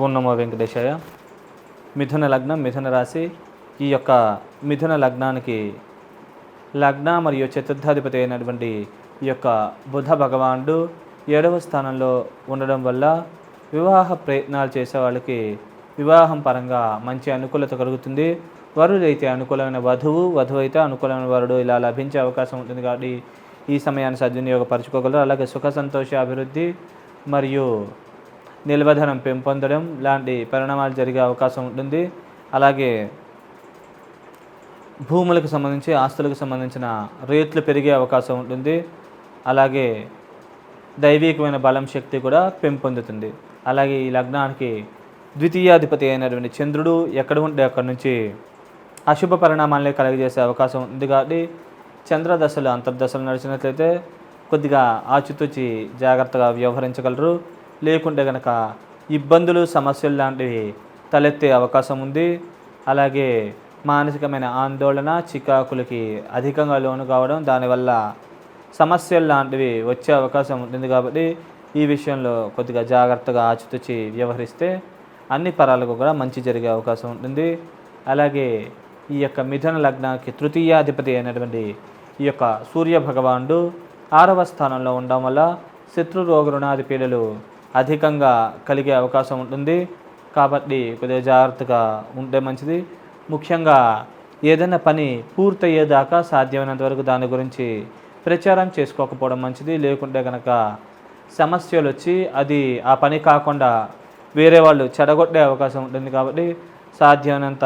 ఓం వెంకటేశాయ. మిథున లగ్నం మిథున రాశి ఈ యొక్క మిథున లగ్నానికి లగ్న మరియు చతుర్థాధిపతి అయినటువంటి ఈ యొక్క బుధ భగవానుడు ఏడవ స్థానంలో ఉండడం వల్ల వివాహ ప్రయత్నాలు చేసే వాళ్ళకి వివాహం పరంగా మంచి అనుకూలత కలుగుతుంది. వరుడైతే అనుకూలమైన వధువు వధువు అయితే అనుకూలమైన వరుడు ఇలా లభించే అవకాశం ఉంటుంది కాబట్టి ఈ సమయాన్ని సద్వినియోగపరచుకోగలరు. అలాగే సుఖ సంతోష అభివృద్ధి మరియు నిల్వధనం పెంపొందడం లాంటి పరిణామాలు జరిగే అవకాశం ఉంటుంది. అలాగే భూములకు సంబంధించి ఆస్తులకు సంబంధించిన రేట్లు పెరిగే అవకాశం ఉంటుంది. అలాగే దైవికమైన బలం శక్తి కూడా పెంపొందుతుంది. అలాగే ఈ లగ్నానికి ద్వితీయాధిపతి అయినటువంటి చంద్రుడు ఎక్కడ ఉంటే అక్కడి నుంచి అశుభ పరిణామాలనే కలుగజేసే అవకాశం ఉంది కాబట్టి చంద్రదశలు అంతర్దశలు నడిచినట్లయితే కొద్దిగా ఆచితూచి జాగ్రత్తగా వ్యవహరించగలరు. లేకుంటే కనుక ఇబ్బందులు సమస్యలు లాంటివి తలెత్తే అవకాశం ఉంది. అలాగే మానసికమైన ఆందోళన చికాకులకి అధికంగా లోను కావడం దానివల్ల సమస్యలు లాంటివి వచ్చే అవకాశం ఉంటుంది కాబట్టి ఈ విషయంలో కొద్దిగా జాగ్రత్తగా ఆచితూచి వ్యవహరిస్తే అన్ని పరాలకు కూడా మంచి జరిగే అవకాశం ఉంటుంది. అలాగే ఈ యొక్క మిథున లగ్నానికి తృతీయాధిపతి అయినటువంటి ఈ యొక్క సూర్య భగవానుడు ఆరవ స్థానంలో ఉండడం వల్ల శత్రు రోగ రుణాది పీడలు అధికంగా కలిగే అవకాశం ఉంటుంది. కాబట్టి కొద్దిగా జాగ్రత్తగా ఉంటే మంచిది. ముఖ్యంగా ఏదైనా పని పూర్తయ్యేదాకా సాధ్యమైనంత వరకు దాని గురించి ప్రచారం చేసుకోకపోవడం మంచిది. లేకుంటే కనుక సమస్యలు వచ్చి అది ఆ పని కాకుండా వేరే వాళ్ళు చెడగొట్టే అవకాశం ఉంటుంది కాబట్టి సాధ్యమైనంత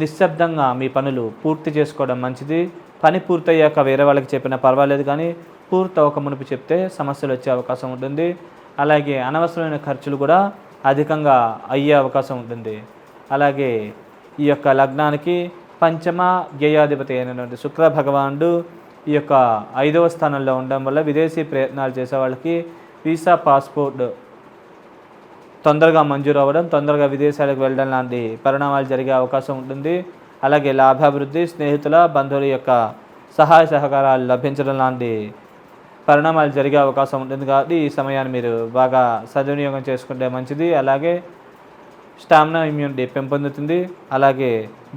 నిశ్శబ్దంగా మీ పనులు పూర్తి చేసుకోవడం మంచిది. పని పూర్తయ్యాక వేరే వాళ్ళకి చెప్పినా పర్వాలేదు కానీ పూర్తి అవ్వక మునుపు చెప్తే సమస్యలు వచ్చే అవకాశం ఉంటుంది. అలాగే అనవసరమైన ఖర్చులు కూడా అధికంగా అయ్యే అవకాశం ఉంటుంది. అలాగే ఈ యొక్క లగ్నానికి పంచమ వ్యయాధిపతి అయినటువంటి శుక్ర భగవానుడు ఈ యొక్క ఐదవ స్థానంలో ఉండడం వల్ల విదేశీ ప్రయత్నాలు చేసే వాళ్ళకి వీసా పాస్పోర్ట్ తొందరగా మంజూరు అవ్వడం తొందరగా విదేశాలకు వెళ్ళడం లాంటి పరిణామాలు జరిగే అవకాశం ఉంటుంది. అలాగే లాభాభివృద్ధి స్నేహితుల బంధువుల యొక్క సహాయ సహకారాలు లభించడం లాంటి పరిణామాలు జరిగే అవకాశం ఉంటుంది. కాబట్టి ఈ సమయాన్ని మీరు బాగా సద్వినియోగం చేసుకుంటే మంచిది. అలాగే స్టామినా ఇమ్యూనిటీ పెంపొందుతుంది. అలాగే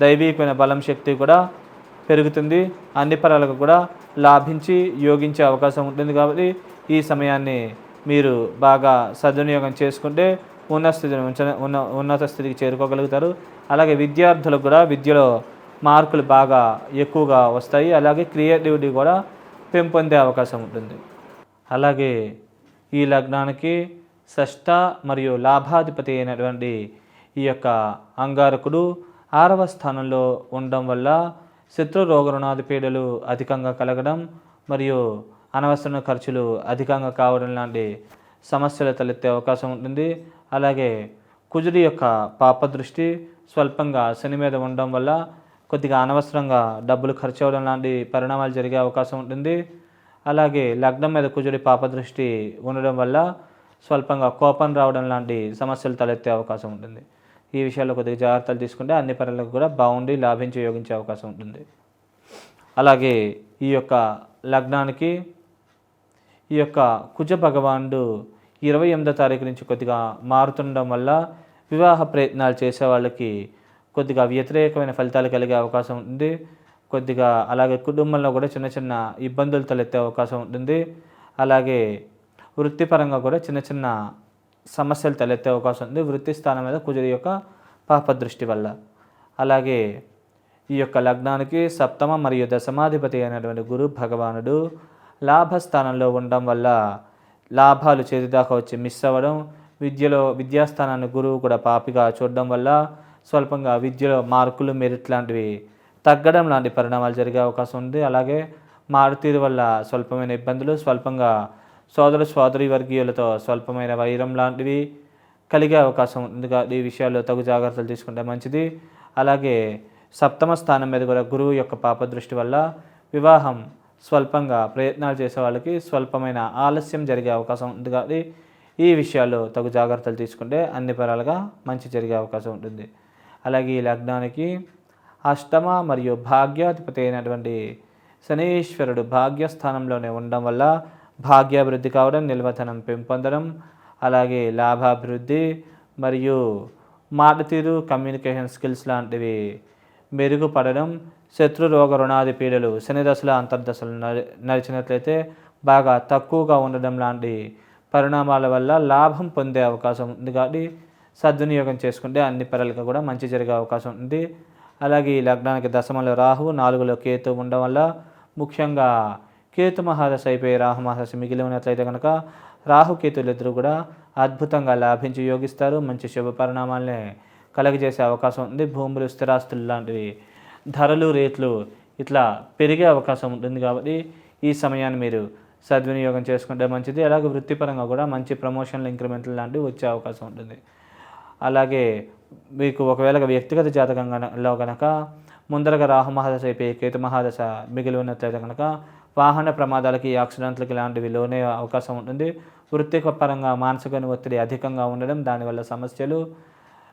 దైవీకమైన బలం శక్తి కూడా పెరుగుతుంది. అన్ని పరాలకు కూడా లాభించి యోగించే అవకాశం ఉంటుంది. కాబట్టి ఈ సమయాన్ని మీరు బాగా సద్వినియోగం చేసుకుంటే ఉన్నత స్థితిని ఉంచ ఉన్న ఉన్నత స్థితికి చేరుకోగలుగుతారు. అలాగే విద్యార్థులకు కూడా విద్యలో మార్కులు బాగా ఎక్కువగా వస్తాయి. అలాగే క్రియేటివిటీ కూడా పెంపొందే అవకాశం ఉంటుంది. అలాగే ఈ లగ్నానికి షష్ట మరియు లాభాధిపతి అయినటువంటి ఈ యొక్క అంగారకుడు ఆరవ స్థానంలో ఉండడం వల్ల శత్రు రోగ రుణాది పీడలు అధికంగా కలగడం మరియు అనవసర ఖర్చులు అధికంగా కావడం లాంటి సమస్యలు తలెత్తే అవకాశం ఉంటుంది. అలాగే కుజుడి యొక్క పాప దృష్టి స్వల్పంగా శని మీద ఉండడం వల్ల కొద్దిగా అనవసరంగా డబ్బులు ఖర్చు అవ్వడం లాంటి పరిణామాలు జరిగే అవకాశం ఉంటుంది. అలాగే లగ్నం మీద కుజుడి పాప దృష్టి ఉండడం వల్ల స్వల్పంగా కోపం రావడం లాంటి సమస్యలు తలెత్తే అవకాశం ఉంటుంది. ఈ విషయాల్లో కొద్దిగా జాగ్రత్తలు తీసుకుంటే అన్ని పనులకు కూడా బాగుండి లాభించి యోగించే అవకాశం ఉంటుంది. అలాగే ఈ యొక్క లగ్నానికి ఈ యొక్క కుజ భగవానుడు ఇరవై ఎనిమిదో తారీఖు నుంచి కొద్దిగా మారుతుండడం వల్ల వివాహ ప్రయత్నాలు చేసే వాళ్ళకి కొద్దిగా వ్యతిరేకమైన ఫలితాలు కలిగే అవకాశం ఉంది. కొద్దిగా అలాగే కుటుంబంలో కూడా చిన్న చిన్న ఇబ్బందులు తలెత్తే అవకాశం ఉంటుంది. అలాగే వృత్తిపరంగా కూడా చిన్న చిన్న సమస్యలు తలెత్తే అవకాశం ఉంది. వృత్తి స్థానం మీద కుజుడి యొక్క పాప దృష్టి వల్ల. అలాగే ఈ యొక్క లగ్నానికి సప్తమ మరియు దశమాధిపతి అయినటువంటి గురు భగవానుడు లాభస్థానంలో ఉండడం వల్ల లాభాలు చేతిదాకా వచ్చి మిస్ అవ్వడం విద్యలో విద్యాస్థానాన్ని గురువు కూడా పాపిగా చూడడం వల్ల స్వల్పంగా విద్యలో మార్కులు మెరిట్ లాంటివి తగ్గడం లాంటి పరిణామాలు జరిగే అవకాశం ఉంది. అలాగే మారుతీరు వల్ల స్వల్పమైన ఇబ్బందులు స్వల్పంగా సోదర సోదరి వర్గీయులతో స్వల్పమైన వైరం లాంటివి కలిగే అవకాశం ఉంది. ఈ విషయాల్లో తగు జాగ్రత్తలు తీసుకుంటే మంచిది. అలాగే సప్తమ స్థానం మీద కూడా గురువు యొక్క పాప దృష్టి వల్ల వివాహం స్వల్పంగా ప్రయత్నాలు చేసే వాళ్ళకి స్వల్పమైన ఆలస్యం జరిగే అవకాశం ఉంది. కాబట్టి ఈ విషయాల్లో తగు జాగ్రత్తలు తీసుకుంటే అన్ని పరాలుగా మంచి జరిగే అవకాశం ఉంటుంది. అలాగే ఈ లగ్నానికి అష్టమ మరియు భాగ్యాధిపతి అయినటువంటి శనీశ్వరుడు భాగ్యస్థానంలోనే ఉండడం వల్ల భాగ్యాభివృద్ధి కావడం నిల్వధనం పెంపొందడం అలాగే లాభాభివృద్ధి మరియు మాట తీరు కమ్యూనికేషన్ స్కిల్స్ లాంటివి మెరుగుపడడం శత్రు రోగ రుణాది పీడలు శని దశల అంతర్దశలు నడిచినట్లయితే బాగా తక్కువగా ఉండడం లాంటి పరిణామాల వల్ల లాభం పొందే అవకాశం ఉంది. కాబట్టి సద్వినియోగం చేసుకుంటే అన్ని పనులకు కూడా మంచి జరిగే అవకాశం ఉంది. అలాగే ఈ లగ్నానికి దశమంలో రాహు నాలుగులో కేతు ఉండడం వల్ల ముఖ్యంగా కేతు మహాదశ అయిపోయి రాహు మహాదశ మిగిలి ఉన్నట్లయితే కనుక రాహుకేతులు ఇద్దరు కూడా అద్భుతంగా లాభించి యోగిస్తారు. మంచి శుభ పరిణామాలని కలగజేసే అవకాశం ఉంది. భూములు స్థిరాస్తులు లాంటివి ధరలు రేట్లు ఇట్లా పెరిగే అవకాశం ఉంటుంది కాబట్టి ఈ సమయాన్ని మీరు సద్వినియోగం చేసుకుంటే మంచిది. అలాగే వృత్తిపరంగా కూడా మంచి ప్రమోషన్లు ఇంక్రిమెంట్లు లాంటివి వచ్చే అవకాశం ఉంటుంది. అలాగే మీకు ఒకవేళ వ్యక్తిగత జాతకంలో కనుక ముందరగా రాహు మహాదశ అయిపోయి కేతు మహాదశ మిగిలి ఉన్నట్లయితే కనుక వాహన ప్రమాదాలకి యాక్సిడెంట్లకి లాంటివి లోనే అవకాశం ఉంటుంది. వృత్తిక పరంగా మానసిక ఒత్తిడి అధికంగా ఉండడం దానివల్ల సమస్యలు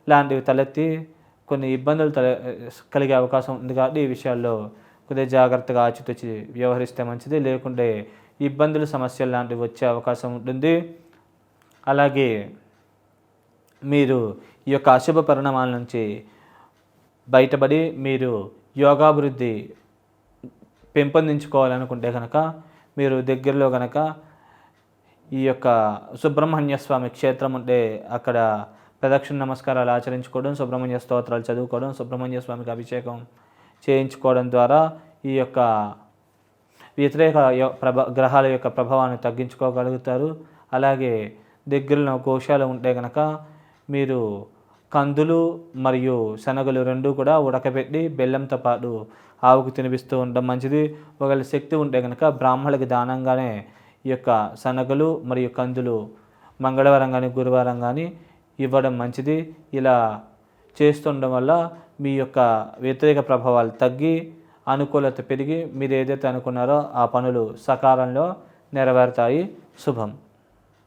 లాంటివి తలెత్తి కొన్ని ఇబ్బందులు తల కలిగే అవకాశం ఉంది కాబట్టి ఈ విషయాల్లో కొద్దిగా జాగ్రత్తగా ఆచితూచి వ్యవహరిస్తే మంచిది. లేకుంటే ఇబ్బందులు సమస్యలు లాంటివి వచ్చే అవకాశం ఉంటుంది. అలాగే మీరు ఈ యొక్క అశుభ పరిణామాల నుంచి బయటపడి మీరు యోగాభివృద్ధి పెంపొందించుకోవాలనుకుంటే కనుక మీరు దగ్గరలో కనుక ఈ యొక్క సుబ్రహ్మణ్య స్వామి క్షేత్రం ఉంటే అక్కడ ప్రదక్షిణ నమస్కారాలు ఆచరించుకోవడం సుబ్రహ్మణ్య స్తోత్రాలు చదువుకోవడం సుబ్రహ్మణ్య స్వామికి అభిషేకం చేయించుకోవడం ద్వారా ఈ యొక్క వ్యతిరేక ప్రభ గ్రహాల యొక్క ప్రభావాన్ని తగ్గించుకోగలుగుతారు. అలాగే దగ్గరలో కోశాలు ఉంటే కనుక మీరు కందులు మరియు శనగలు రెండు కూడా ఉడకబెట్టి బెల్లంతో పాటు ఆవుకు తినిపిస్తూ ఉండడం మంచిది. ఒకవేళ శక్తి ఉంటే కనుక బ్రాహ్మణులకి దానంగానే ఈ యొక్క శనగలు మరియు కందులు మంగళవారం కానీ గురువారం కానీ ఇవ్వడం మంచిది. ఇలా చేస్తుండడం వల్ల మీ యొక్క వ్యతిరేక ప్రభావాలు తగ్గి అనుకూలత పెరిగి మీరు ఏదైతే అనుకున్నారో ఆ పనులు సకాలంలో నెరవేరుతాయి. శుభం.